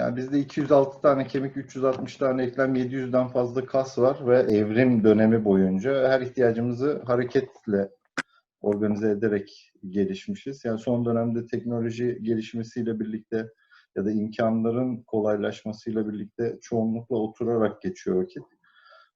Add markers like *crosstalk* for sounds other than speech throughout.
Yani bizde 206 tane kemik, 360 tane eklem, 700'den fazla kas var ve evrim dönemi boyunca her ihtiyacımızı hareketle organize ederek gelişmişiz. Yani son dönemde teknoloji gelişmesiyle birlikte ya da imkanların kolaylaşmasıyla birlikte çoğunlukla oturarak geçiyor vakit.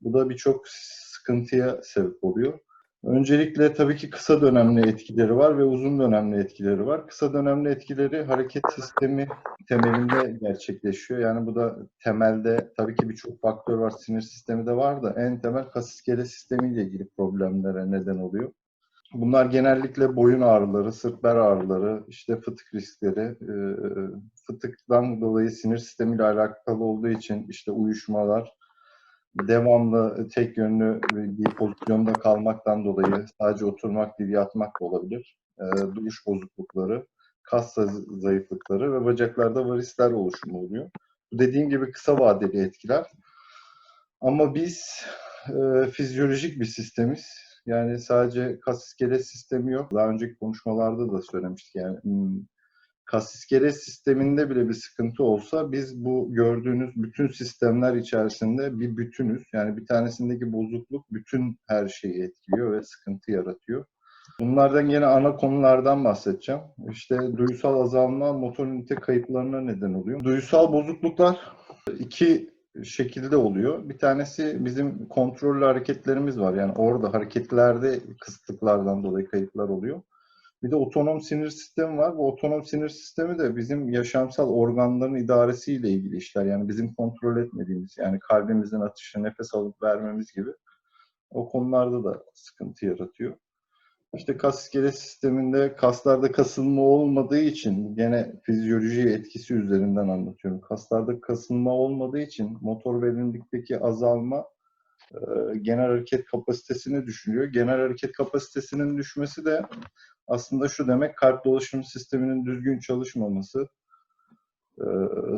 Bu da birçok sıkıntıya sebep oluyor. Öncelikle tabii ki kısa dönemli etkileri var ve uzun dönemli etkileri var. Kısa dönemli etkileri hareket sistemi temelinde gerçekleşiyor. Yani bu da temelde tabii ki birçok faktör var, sinir sistemi de var da en temel kas iskelet sistemiyle ilgili problemlere neden oluyor. Bunlar genellikle boyun ağrıları, sırt bel ağrıları, işte fıtık riskleri, fıtıktan dolayı sinir sistemiyle alakalı olduğu için işte uyuşmalar, devamlı tek yönlü bir pozisyonda kalmaktan dolayı sadece oturmak değil yatmak da olabilir. Duruş bozuklukları, kas zayıflıkları ve bacaklarda varisler oluşumu oluyor. Bu dediğim gibi kısa vadeli etkiler. Ama biz e, fizyolojik bir sistemiz. Yani sadece kas iskelet sistemi yok. Daha önceki konuşmalarda da söylemiştik. Yani kas iskelet sisteminde bile bir sıkıntı olsa biz bu gördüğünüz bütün sistemler içerisinde bir bütünüz. Yani bir tanesindeki bozukluk bütün her şeyi etkiliyor ve sıkıntı yaratıyor. Bunlardan yine ana konulardan bahsedeceğim. İşte duysal azalma motor ünite kayıplarına neden oluyor. Duysal bozukluklar iki şekilde oluyor. Bir tanesi bizim kontrollü hareketlerimiz var. Yani orada hareketlerde kısıtlıklardan dolayı kayıplar oluyor. Bir de otonom sinir sistemi var. Bu otonom sinir sistemi de bizim yaşamsal organların idaresiyle ilgili işler. Yani bizim kontrol etmediğimiz, yani kalbimizin atışı, nefes alıp vermemiz gibi o konularda da sıkıntı yaratıyor. İşte kas iskelet sisteminde kaslarda kasılma olmadığı için gene fizyoloji etkisi üzerinden anlatıyorum. Kaslarda kasılma olmadığı için motor verimlilikteki azalma genel hareket kapasitesini düşürüyor. Genel hareket kapasitesinin düşmesi de aslında şu demek kalp dolaşım sisteminin düzgün çalışmaması, e,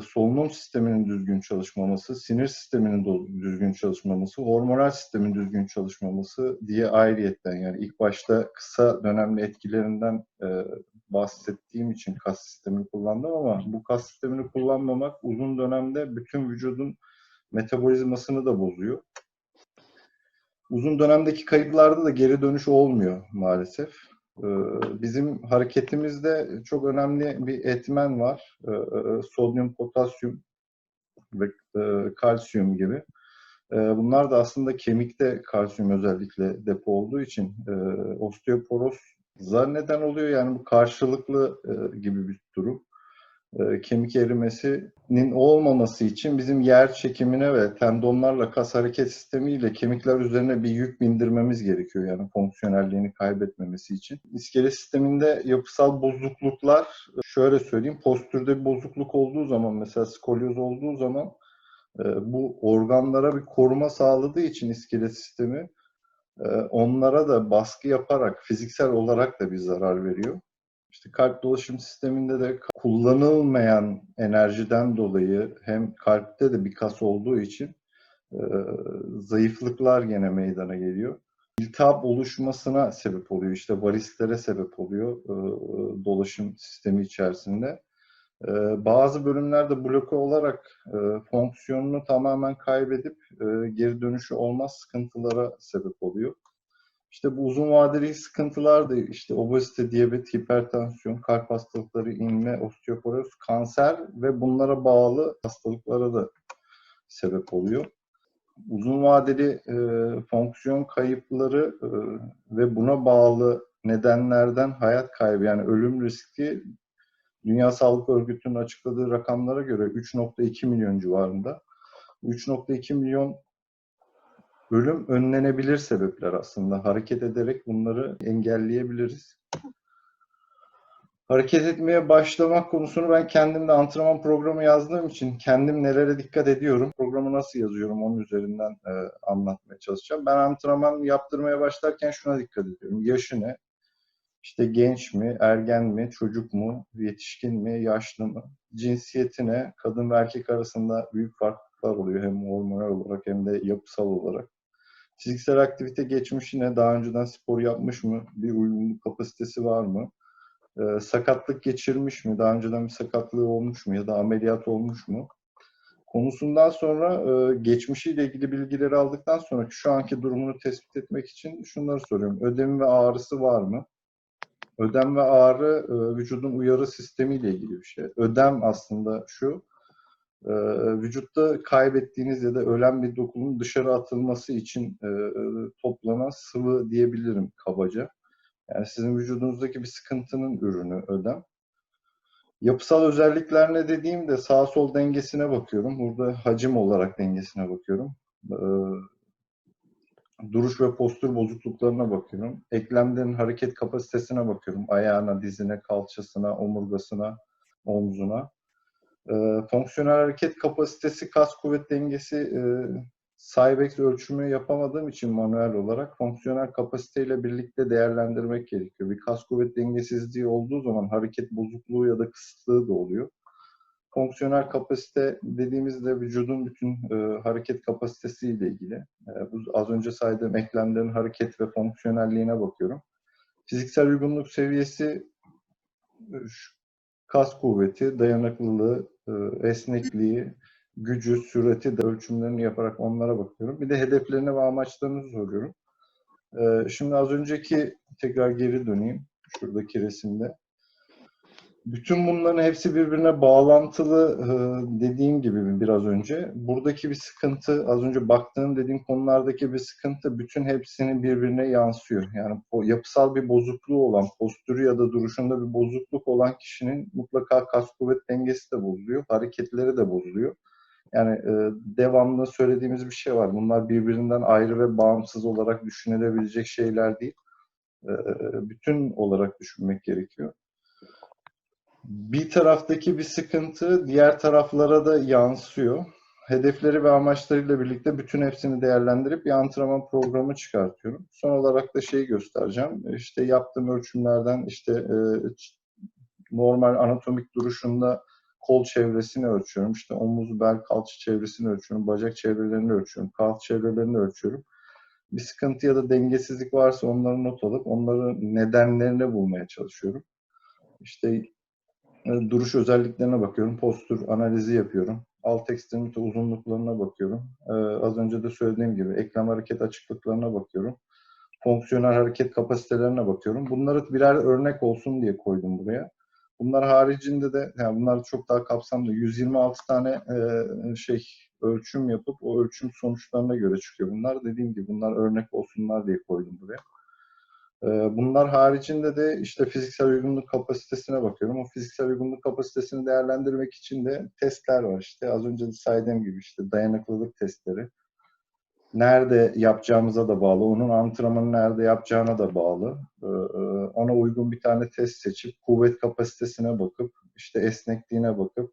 solunum sisteminin düzgün çalışmaması, sinir sisteminin düzgün çalışmaması, hormonal sistemin düzgün çalışmaması diye ayrıyetten yani ilk başta kısa dönemli etkilerinden e, bahsettiğim için kas sistemini kullandım ama bu kas sistemini kullanmamak uzun dönemde bütün vücudun metabolizmasını da bozuyor. Uzun dönemdeki kayıplarda da geri dönüş olmuyor maalesef. Bizim hareketimizde çok önemli bir etmen var. Sodyum, potasyum ve kalsiyum gibi. Bunlar da aslında kemikte kalsiyum özellikle depo olduğu için osteoporoz neden oluyor. Yani bu karşılıklı gibi bir durum. Kemik erimesinin olmaması için bizim yer çekimine ve tendonlarla kas hareket sistemiyle kemikler üzerine bir yük bindirmemiz gerekiyor yani fonksiyonelliğini kaybetmemesi için. İskelet sisteminde yapısal bozukluklar şöyle söyleyeyim postürde bir bozukluk olduğu zaman mesela skolyoz olduğu zaman bu organlara bir koruma sağladığı için iskelet sistemi onlara da baskı yaparak fiziksel olarak da bir zarar veriyor. İşte kalp dolaşım sisteminde de kullanılmayan enerjiden dolayı hem kalpte de bir kas olduğu için e, zayıflıklar gene meydana geliyor. İltihap oluşmasına sebep oluyor. İşte varislere sebep oluyor e, dolaşım sistemi içerisinde. E, bazı bölümlerde bloke olarak e, fonksiyonunu tamamen kaybedip e, geri dönüşü olmaz sıkıntılara sebep oluyor. İşte bu uzun vadeli sıkıntılar da işte obezite, diyabet, hipertansiyon, kalp hastalıkları, inme, osteoporoz, kanser ve bunlara bağlı hastalıklara da sebep oluyor. Uzun vadeli e, fonksiyon kayıpları e, ve buna bağlı nedenlerden hayat kaybı yani ölüm riski Dünya Sağlık Örgütü'nün açıkladığı rakamlara göre 3.2 milyon civarında. 3.2 milyon Ölüm önlenebilir sebepler aslında. Hareket ederek bunları engelleyebiliriz. Hareket etmeye başlamak konusunu ben kendim de antrenman programı yazdığım için kendim nelere dikkat ediyorum, programı nasıl yazıyorum onun üzerinden e, anlatmaya çalışacağım. Ben antrenman yaptırmaya başlarken şuna dikkat ediyorum. Yaşı ne? İşte genç mi, ergen mi, çocuk mu, yetişkin mi, yaşlı mı? Cinsiyetine, kadın ve erkek arasında büyük farklılıklar oluyor hem hormonal olarak hem de yapısal olarak. Fiziksel aktivite geçmişine daha önceden spor yapmış mı? Bir uygunluk kapasitesi var mı? e, sakatlık geçirmiş mi, daha önceden bir sakatlığı olmuş mu ya da ameliyat olmuş mu? Konusundan sonra e, geçmişiyle ilgili bilgileri aldıktan sonra şu anki durumunu tespit etmek için şunları soruyorum. Ödem ve ağrısı var mı? Ödem ve ağrı e, vücudun uyarı sistemiyle ilgili bir şey. Ödem aslında şu, e, vücutta kaybettiğiniz ya da ölen bir dokunun dışarı atılması için e, toplanan sıvı diyebilirim kabaca. Yani sizin vücudunuzdaki bir sıkıntının ürünü ödem. Yapısal özellikler ne dediğimde sağ sol dengesine bakıyorum. Burada hacim olarak dengesine bakıyorum. Ee, duruş ve postür bozukluklarına bakıyorum. Eklemlerin hareket kapasitesine bakıyorum. Ayağına, dizine, kalçasına, omurgasına, omzuna. Ee, fonksiyonel hareket kapasitesi, kas kuvvet dengesi e, Cybex ölçümü yapamadığım için manuel olarak fonksiyonel kapasiteyle birlikte değerlendirmek gerekiyor. Bir kas kuvvet dengesizliği olduğu zaman hareket bozukluğu ya da kısıtlığı da oluyor. Fonksiyonel kapasite dediğimizde vücudun bütün e, hareket kapasitesiyle ilgili. E, bu az önce saydığım eklemlerin hareket ve fonksiyonelliğine bakıyorum. Fiziksel uygunluk seviyesi e, kas kuvveti, dayanıklılığı, e, esnekliği, gücü, süreti de ölçümlerini yaparak onlara bakıyorum. Bir de hedeflerini ve amaçlarını soruyorum. Ee, şimdi az önceki tekrar geri döneyim şuradaki resimde. Bütün bunların hepsi birbirine bağlantılı e, dediğim gibi biraz önce. Buradaki bir sıkıntı, az önce baktığım dediğim konulardaki bir sıkıntı bütün hepsinin birbirine yansıyor. Yani o yapısal bir bozukluğu olan, postürü ya da duruşunda bir bozukluk olan kişinin mutlaka kas kuvvet dengesi de bozuluyor, hareketleri de bozuluyor. Yani e, devamlı söylediğimiz bir şey var. Bunlar birbirinden ayrı ve bağımsız olarak düşünülebilecek şeyler değil. E, bütün olarak düşünmek gerekiyor. Bir taraftaki bir sıkıntı diğer taraflara da yansıyor. Hedefleri ve amaçlarıyla birlikte bütün hepsini değerlendirip bir antrenman programı çıkartıyorum. Son olarak da şeyi göstereceğim. İşte yaptığım ölçümlerden işte e, normal anatomik duruşunda kol çevresini ölçüyorum. İşte omuz, bel, kalça çevresini ölçüyorum. Bacak çevrelerini ölçüyorum. Kalça çevrelerini ölçüyorum. Bir sıkıntı ya da dengesizlik varsa onları not alıp onların nedenlerini bulmaya çalışıyorum. İşte duruş özelliklerine bakıyorum. Postür analizi yapıyorum. Alt ekstremite uzunluklarına bakıyorum. Ee, az önce de söylediğim gibi eklem hareket açıklıklarına bakıyorum. Fonksiyonel hareket kapasitelerine bakıyorum. Bunları birer örnek olsun diye koydum buraya. Bunlar haricinde de yani bunlar çok daha kapsamlı 126 tane e, şey ölçüm yapıp o ölçüm sonuçlarına göre çıkıyor. Bunlar dediğim gibi bunlar örnek olsunlar diye koydum buraya. E, bunlar haricinde de işte fiziksel uygunluk kapasitesine bakıyorum. O fiziksel uygunluk kapasitesini değerlendirmek için de testler var. İşte az önce de saydığım gibi işte dayanıklılık testleri, nerede yapacağımıza da bağlı, onun antrenmanı nerede yapacağına da bağlı. Ee, e, ona uygun bir tane test seçip kuvvet kapasitesine bakıp, işte esnekliğine bakıp,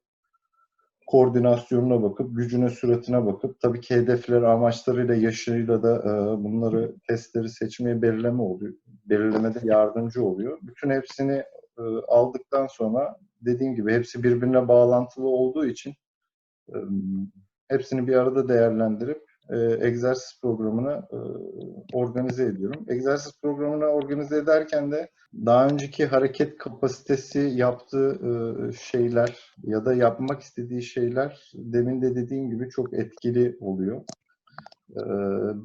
koordinasyonuna bakıp, gücüne, süratine bakıp, tabii ki hedefleri, amaçlarıyla, yaşıyla da e, bunları testleri seçmeye belirleme oluyor. Belirlemede yardımcı oluyor. Bütün hepsini e, aldıktan sonra dediğim gibi hepsi birbirine bağlantılı olduğu için hepsini bir arada değerlendirip e, egzersiz programını e, organize ediyorum. Egzersiz programını organize ederken de daha önceki hareket kapasitesi yaptığı e, şeyler ya da yapmak istediği şeyler demin de dediğim gibi çok etkili oluyor. E,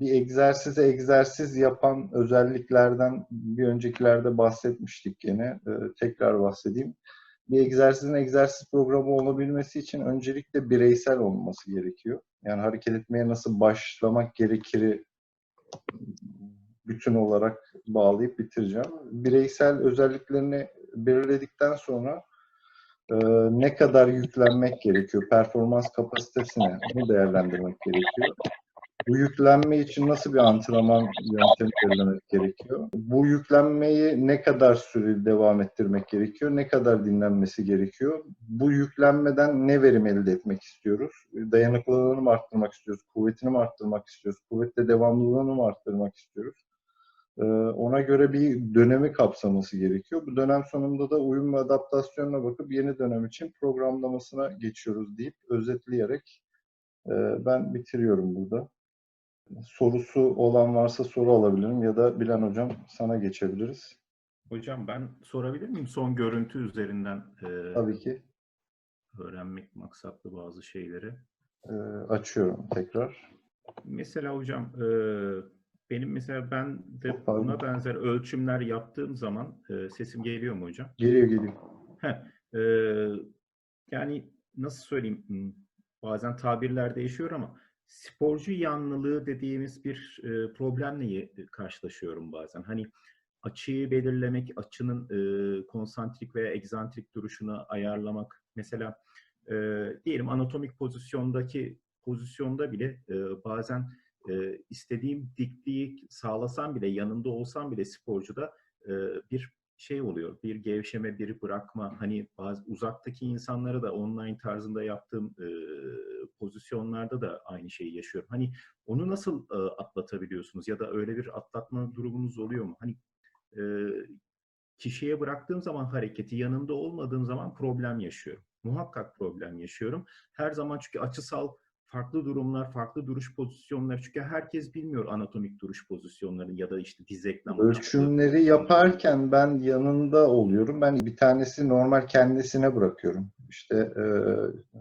bir egzersize egzersiz yapan özelliklerden bir öncekilerde bahsetmiştik gene. E, tekrar bahsedeyim bir egzersizin egzersiz programı olabilmesi için öncelikle bireysel olması gerekiyor. Yani hareket etmeye nasıl başlamak gerekir bütün olarak bağlayıp bitireceğim. Bireysel özelliklerini belirledikten sonra e, ne kadar yüklenmek gerekiyor, performans kapasitesine onu değerlendirmek gerekiyor. Bu yüklenme için nasıl bir antrenman yöntemi belirlemek gerekiyor? Bu yüklenmeyi ne kadar süreli devam ettirmek gerekiyor? Ne kadar dinlenmesi gerekiyor? Bu yüklenmeden ne verim elde etmek istiyoruz? Dayanıklılığını mı arttırmak istiyoruz? Kuvvetini mi arttırmak istiyoruz? Kuvvetle devamlılığını mı arttırmak istiyoruz? Ee, ona göre bir dönemi kapsaması gerekiyor. Bu dönem sonunda da uyum ve adaptasyonuna bakıp yeni dönem için programlamasına geçiyoruz deyip özetleyerek e, ben bitiriyorum burada sorusu olan varsa soru alabilirim ya da Bilen Hocam sana geçebiliriz. Hocam ben sorabilir miyim? Son görüntü üzerinden e, Tabii ki. öğrenmek maksatlı bazı şeyleri. Ee, açıyorum tekrar. Mesela hocam e, benim mesela ben de pardon. buna benzer ölçümler yaptığım zaman e, sesim geliyor mu hocam? Geliyor geliyor. Heh, e, yani nasıl söyleyeyim? Hmm, Bazen tabirler değişiyor ama sporcu yanlılığı dediğimiz bir e, problemle ye- karşılaşıyorum bazen. Hani açıyı belirlemek, açının e, konsantrik veya egzantrik duruşunu ayarlamak. Mesela e, diyelim anatomik pozisyondaki pozisyonda bile e, bazen e, istediğim dikliği sağlasam bile, yanında olsam bile sporcuda e, bir şey oluyor. Bir gevşeme, bir bırakma. Hani bazı uzaktaki insanlara da online tarzında yaptığım e, pozisyonlarda da aynı şeyi yaşıyorum. Hani onu nasıl e, atlatabiliyorsunuz ya da öyle bir atlatma durumunuz oluyor mu? Hani e, kişiye bıraktığım zaman hareketi yanında olmadığım zaman problem yaşıyorum. Muhakkak problem yaşıyorum. Her zaman çünkü açısal farklı durumlar, farklı duruş pozisyonları. Çünkü herkes bilmiyor anatomik duruş pozisyonlarını ya da işte diz eklem açıklığı Ölçümleri yaparken ben yanında oluyorum. Ben bir tanesi normal kendisine bırakıyorum. İşte e,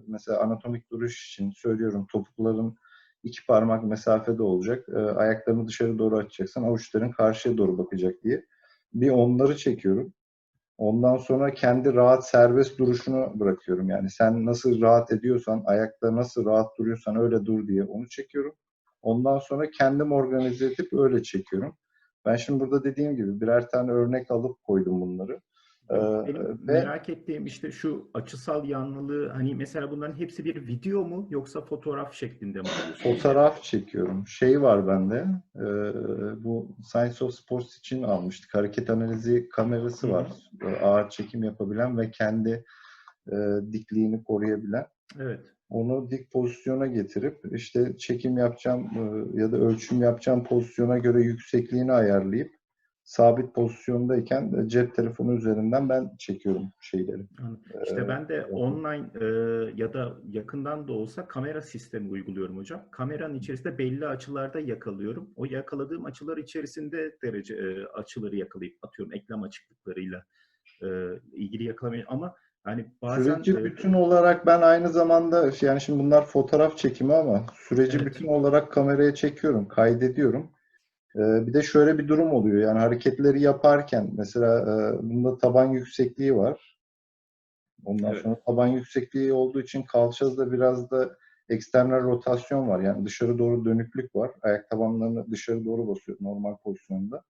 mesela anatomik duruş için söylüyorum topukların iki parmak mesafede olacak. E, ayaklarını dışarı doğru açacaksın. Avuçların karşıya doğru bakacak diye. Bir onları çekiyorum. Ondan sonra kendi rahat serbest duruşunu bırakıyorum. Yani sen nasıl rahat ediyorsan, ayakta nasıl rahat duruyorsan öyle dur diye onu çekiyorum. Ondan sonra kendim organize edip öyle çekiyorum. Ben şimdi burada dediğim gibi birer tane örnek alıp koydum bunları. Benim ve merak ettiğim işte şu açısal yanlılığı hani mesela bunların hepsi bir video mu yoksa fotoğraf şeklinde mi fotoğraf çekiyorum. Şey var bende, e, bu Science of Sports için almıştık. Hareket analizi kamerası Hı hı. var. E, Ağır çekim yapabilen ve kendi e, dikliğini koruyabilen. Evet. Onu dik pozisyona getirip işte çekim yapacağım e, ya da ölçüm yapacağım pozisyona göre yüksekliğini ayarlayıp sabit pozisyondayken e, cep telefonu üzerinden ben çekiyorum şeyleri. Anladım. İşte ben de online e, ya da yakından da olsa kamera sistemi uyguluyorum hocam. Kameranın içerisinde belli açılarda yakalıyorum. O yakaladığım açılar içerisinde derece e, açıları yakalayıp atıyorum eklem açıklıklarıyla e, ilgili yakalamayı ama hani bazen Süreci e, bütün olarak ben aynı zamanda yani şimdi bunlar fotoğraf çekimi ama süreci Evet. bütün olarak kameraya çekiyorum, kaydediyorum. Ee, bir de şöyle bir durum oluyor. Yani hareketleri yaparken mesela e, bunda taban yüksekliği var. Ondan Evet. sonra taban yüksekliği olduğu için kalçada biraz da eksternal rotasyon var. Yani dışarı doğru dönüklük var. Ayak tabanlarını dışarı doğru basıyor normal pozisyonda.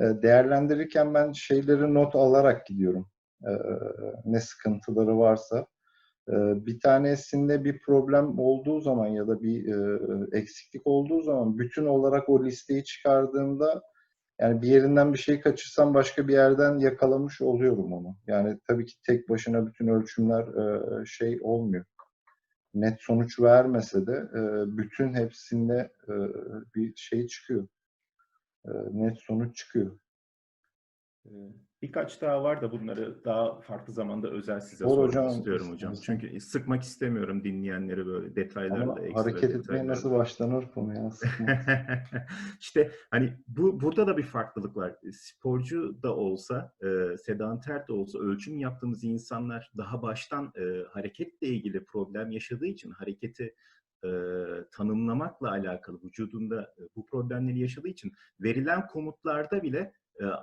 E, Değerlendirirken ben şeyleri not alarak gidiyorum. E, Ne sıkıntıları varsa. E, Bir tanesinde bir problem olduğu zaman ya da bir e, eksiklik olduğu zaman bütün olarak o listeyi çıkardığımda yani bir yerinden bir şey kaçırsam başka bir yerden yakalamış oluyorum onu. Yani tabii ki tek başına bütün ölçümler e, şey olmuyor. Net sonuç vermese de e, bütün hepsinde bir şey çıkıyor. Net sonuç çıkıyor. Ee, Birkaç daha var da bunları daha farklı zamanda özel size Olur sormak hocam, istiyorum hocam. Çünkü sıkmak istemiyorum dinleyenleri böyle detaylarla, Ama ekstra hareket etmeye detaylarla. nasıl başlanır konuya *laughs* işte hani bu burada da bir farklılık var. Sporcu da olsa, e, sedanter de olsa ölçüm yaptığımız insanlar daha baştan e, hareketle ilgili problem yaşadığı için hareketi e, tanımlamakla alakalı vücudunda e, bu problemleri yaşadığı için verilen komutlarda bile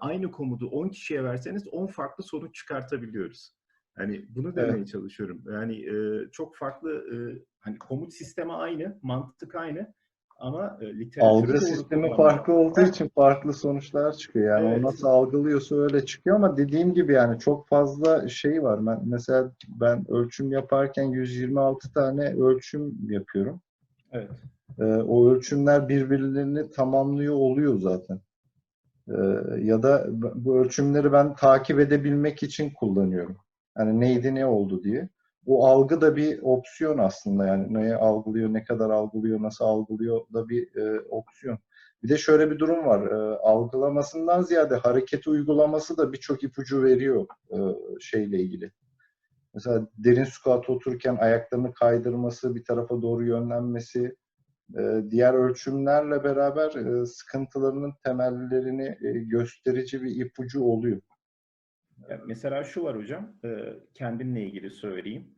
aynı komutu 10 kişiye verseniz 10 farklı sonuç çıkartabiliyoruz. Hani bunu demeye Evet. çalışıyorum. Yani e, çok farklı e, hani komut sistemi aynı, mantık aynı ama e, literatürü Algı sistemi farklı olduğu için farklı sonuçlar çıkıyor. Yani Evet. o nasıl algılıyorsa öyle çıkıyor ama dediğim gibi yani çok fazla şey var. Ben mesela ben ölçüm yaparken 126 tane ölçüm yapıyorum. Evet. Ee, o ölçümler birbirlerini tamamlıyor oluyor zaten. Ee, ya da bu ölçümleri ben takip edebilmek için kullanıyorum. Yani neydi ne oldu diye. Bu algı da bir opsiyon aslında yani neye algılıyor, ne kadar algılıyor, nasıl algılıyor da bir e, opsiyon. Bir de şöyle bir durum var. E, algılamasından ziyade hareketi uygulaması da birçok ipucu veriyor e, şeyle ilgili. Mesela derin squat otururken ayaklarını kaydırması, bir tarafa doğru yönlenmesi, diğer ölçümlerle beraber e, sıkıntılarının temellerini e, gösterici bir ipucu oluyor. Mesela şu var hocam, e, kendimle ilgili söyleyeyim,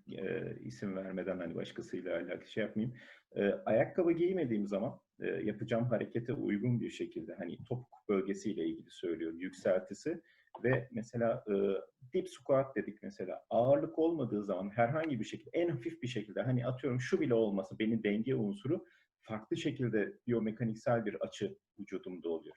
isim vermeden hani başkasıyla alakalı şey yapmayayım. Ayakkabı giymediğim zaman yapacağım harekete uygun bir şekilde hani topuk bölgesiyle ilgili söylüyorum, yükseltisi ve mesela e, dip squat dedik mesela ağırlık olmadığı zaman herhangi bir şekilde en hafif bir şekilde hani atıyorum şu bile olmasa benim denge unsuru farklı şekilde biyomekaniksel bir açı vücudumda oluyor.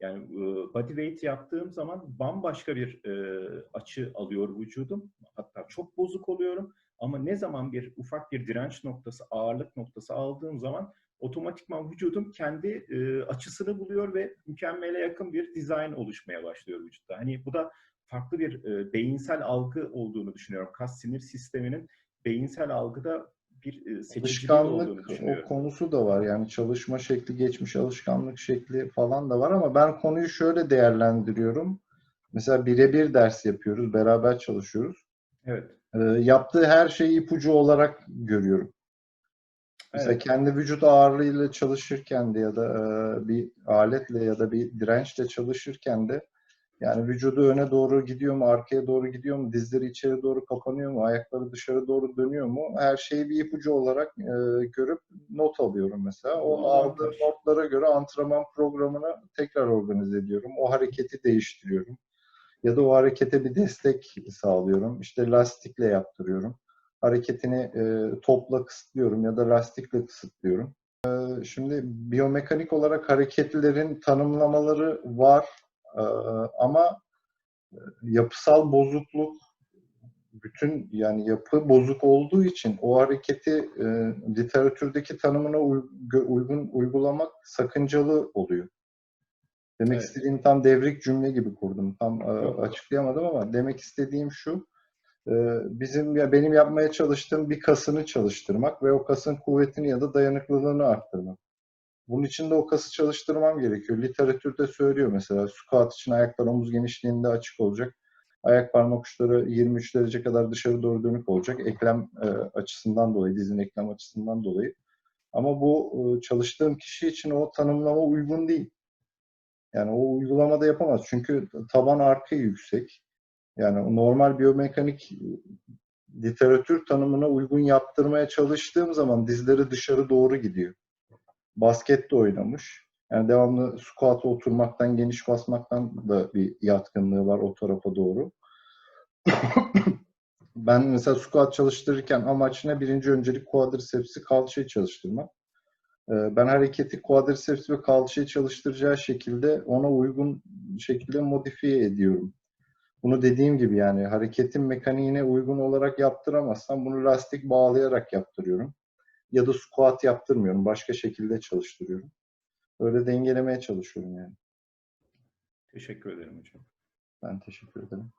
Yani e, body weight yaptığım zaman bambaşka bir e, açı alıyor vücudum. Hatta çok bozuk oluyorum. Ama ne zaman bir ufak bir direnç noktası, ağırlık noktası aldığım zaman otomatikman vücudum kendi e, açısını buluyor ve mükemmele yakın bir dizayn oluşmaya başlıyor vücutta. Hani bu da farklı bir e, beyinsel algı olduğunu düşünüyorum. Kas sinir sisteminin beyinsel algıda bir e, Alışkanlık o konusu da var. Yani çalışma şekli, geçmiş alışkanlık şekli falan da var ama ben konuyu şöyle değerlendiriyorum. Mesela birebir ders yapıyoruz, beraber çalışıyoruz. Evet. Ee, yaptığı her şeyi ipucu olarak görüyorum. Mesela Evet. kendi vücut ağırlığıyla çalışırken de ya da e, bir aletle ya da bir dirençle çalışırken de yani vücudu öne doğru gidiyor mu, arkaya doğru gidiyor mu, dizleri içeri doğru kapanıyor mu, ayakları dışarı doğru dönüyor mu? Her şeyi bir ipucu olarak e, görüp not alıyorum mesela. O Bu aldığım notlara göre antrenman programını tekrar organize ediyorum. O hareketi değiştiriyorum. Ya da o harekete bir destek sağlıyorum. İşte lastikle yaptırıyorum. Hareketini e, topla kısıtlıyorum ya da lastikle kısıtlıyorum. E, şimdi biyomekanik olarak hareketlerin tanımlamaları var ama yapısal bozukluk bütün yani yapı bozuk olduğu için o hareketi e, literatürdeki tanımına uy- uygun uygulamak sakıncalı oluyor. Demek Evet. istediğim tam devrik cümle gibi kurdum. Tam e, açıklayamadım ama demek istediğim şu. e, Bizim ya benim yapmaya çalıştığım bir kasını çalıştırmak ve o kasın kuvvetini ya da dayanıklılığını arttırmak. Bunun için de o kası çalıştırmam gerekiyor. Literatürde söylüyor mesela squat için ayaklar omuz genişliğinde açık olacak. Ayak parmak uçları 23 derece kadar dışarı doğru dönük olacak. Eklem e, açısından dolayı, dizin eklem açısından dolayı. Ama bu e, çalıştığım kişi için o tanımlama uygun değil. Yani o uygulamada yapamaz. Çünkü taban arkı yüksek. Yani normal biyomekanik e, literatür tanımına uygun yaptırmaya çalıştığım zaman dizleri dışarı doğru gidiyor. Basket de oynamış. Yani devamlı squat'a oturmaktan, geniş basmaktan da bir yatkınlığı var o tarafa doğru. *coughs* ben mesela squat çalıştırırken amaç ne? Birinci öncelik quadriceps'i kalçayı çalıştırmak. Ee, Ben hareketi quadriceps ve kalçayı çalıştıracağı şekilde ona uygun şekilde modifiye ediyorum. Bunu dediğim gibi yani hareketin mekaniğine uygun olarak yaptıramazsam bunu lastik bağlayarak yaptırıyorum. Ya da squat yaptırmıyorum. Başka şekilde çalıştırıyorum. Öyle dengelemeye çalışıyorum yani. Teşekkür ederim hocam. Ben teşekkür ederim.